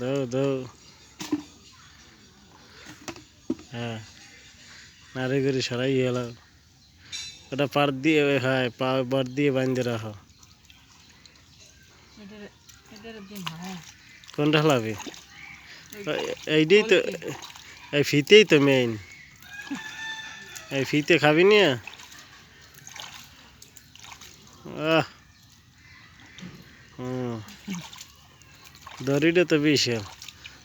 দাও দাও হ্যাঁ। নারে করে সরাই গেল ওটা পার দিয়ে হ্যাঁ পা বার দিয়ে বাঁধতে রাখো। কোনটা হলাবি এইটাই তো এই ফিতেই তো মেইন এই ফিতে খাবি না? আহ। দড়িটা তো বিশাল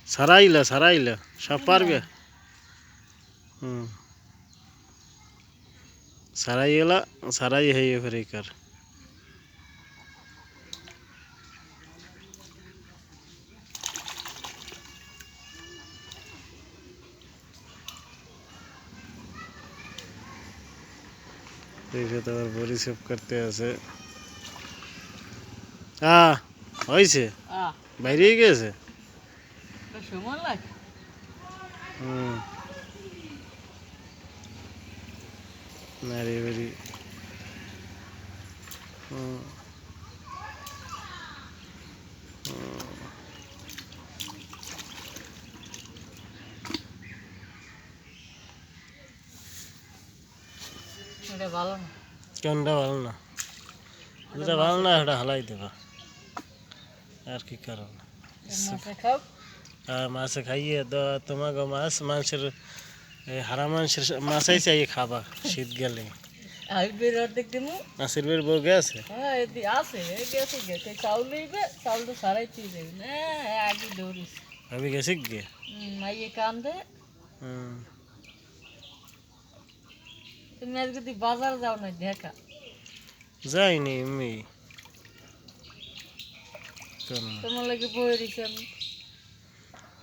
সারাইলা সারাইলা সব পারবে হুম সারাই গেলা সারাই হয়ে ফেরে কার দেখে তো আবার বড়ি সেভ করতে আছে আ হয়েছে? বাইরে গেছে? সময় লাগে। হুম। নারী বাড়ি। হুম। এটা ভালো না। কোনটা ভালো না? যেটা ভালো না সেটা হালাই দেবা। আর কি কারণ মাছে খাও আর মাছে খাইয়ে তো তোমাকে মাছ মাংসের এই হারা মাংসের মাছাই চাই খাবা শীত গেলে আমি বের অর্ধেক দিমু মাছের বের বউ গেছে হ্যাঁ এদি আছে এ গেছে গেছে চাউল লইবে চাউল তো সারাই তুই দেবে না আগে দৌড়িস ভাবি গেছে গিয়ে মাইয়ে কান্দে হুম তুমি আজকে তুই বাজার যাও না দেখা যাইনি এমনি কেন তোমার লাগে বয়ে দিছি আমি।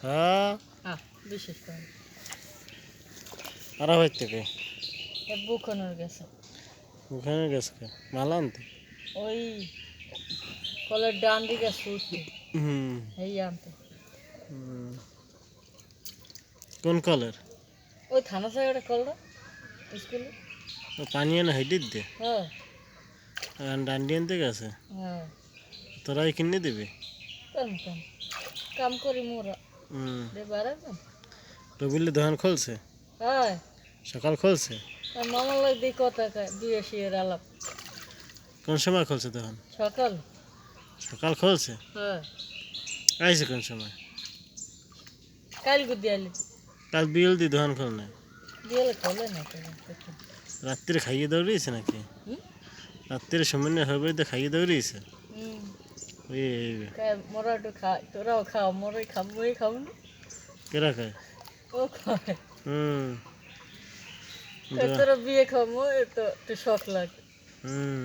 হ্যাঁ? বিশেষ করে। আরা হইতে থেকে বুকনের গেছে। ওখানে গেছে? মাল আনতে ওই কলের ডান দিকে হুম। এই আনতে। কোন কলের? ওই থানা জায়গাটা কলটা স্কুলে। পানি এনে হাইটির দে। হ্যাঁ। ডান্ডি আনতে গেছে? হ্যাঁ। তোরাই কিনে দিবি? কাম করি মোরা। দে রবিলে দোকান খুলছে? হ্যাঁ। সকাল খুলছে? মামার লাগে দিই কথা কয় দুই আসি এর আলাপ। কোন সময় খুলছে দোকান? সকাল। সকাল খুলছে? হ্যাঁ। আইছে কোন সময়? কাল গুদি আলি কাল বিয়েল দি দোকান খোল নাই দিয়ালে খোলে না রাত্রে খাইয়ে দৌড়িয়েছে নাকি? রাত্রে সময় হবে তো খাইয়ে দৌড়িয়েছে? মোরা একটু খাই তোরাও খাও মোরাই খাব মই খাব কেরা খায়? ও খায়। হুম। তোরা বিয়ে খাব তো একটু শখ লাগে। হুম।